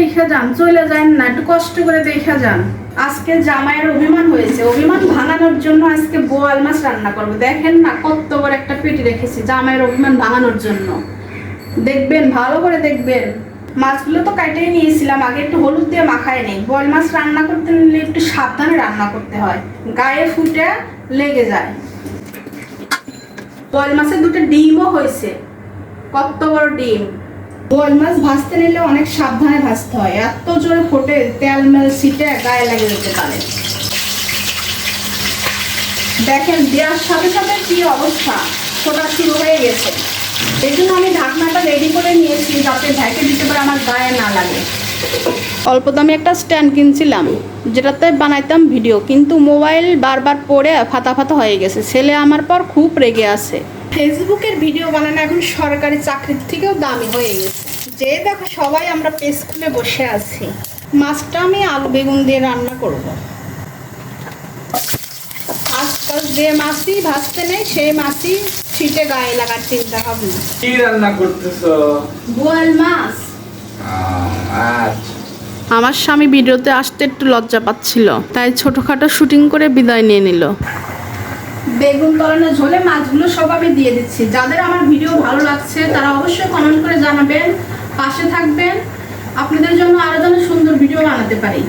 দেখা যান চলে যান না, একটু কষ্ট করে দেখা যান। আজকে জামাইয়ের অভিমান হয়েছে, অভিমান ভাঙানোর জন্য আজকে বোয়াল মাছ রান্না করব। দেখেন না কত বড় একটা পেটি রেখেছি, জামাইয়ের অভিমান ভাঙানোর জন্য। দেখবেন, ভালো করে দেখবেন। মাছগুলো তো কাটেই নিয়েছিলাম, আগে একটু হলুদ দিয়ে মাখায় নেই। বল মাছ রান্না করতে নিলে একটু সাবধানে রান্না করতে হয়, গায়ে ফুটে লেগে যায়। বল মাছের দুটো ডিমও হয়েছে, কত বড় ডিম। বল মাছ ভাজতে নিলে অনেক সাবধানে ভাজতে হয়। এত জোরে ফোটে, তেল মেল সিটে গায়ে লাগে যেতে পারে। দেখেন, দেওয়ার সাথে সাথে কি অবস্থা? ফোটা শুরু হয়ে গেছে। এই আমি ঢাকনাটা রেডি করে নিয়েছি যাতে ঢেকে দিতে পারে আমার গায়ে না লাগে। অল্প দামে একটা স্ট্যান্ড কিনছিলাম যেটাতে বানাইতাম ভিডিও কিন্তু মোবাইল বারবার পড়ে ফাতা ফাতা হয়ে গেছে। ছেলে আমার পর খুব রেগে আছে। ফেসবুকের ভিডিও বানানো এখন সরকারি চাকরির থেকেও দামি হয়ে গেছে। যে দেখো সবাই আমরা পেজ খুলে বসে আছি। মাছটা আমি আলু বেগুন দিয়ে রান্না করব। আজকাল যে মাছই ভাজতে নেই সেই মাছই ছিটে গায়ে লাগার চিন্তা ভাবনা। কি রান্না করতেছো? বোয়াল মাছ। আচ্ছা আমার স্বামী ভিডিওতে আসতে একটু লজ্জা পাচ্ছিল তাই ছোটখাটো শুটিং করে বিদায় নিয়ে নিল। বেগুন তলানো ঝোলে মাছগুলো সব আমি দিয়ে দিচ্ছি। যাদের আমার ভিডিও ভালো লাগছে তারা অবশ্যই কমেন্ট করে জানাবেন পাশে থাকবেন। আপনাদের জন্য আরও যেন সুন্দর ভিডিও বানাতে পারি।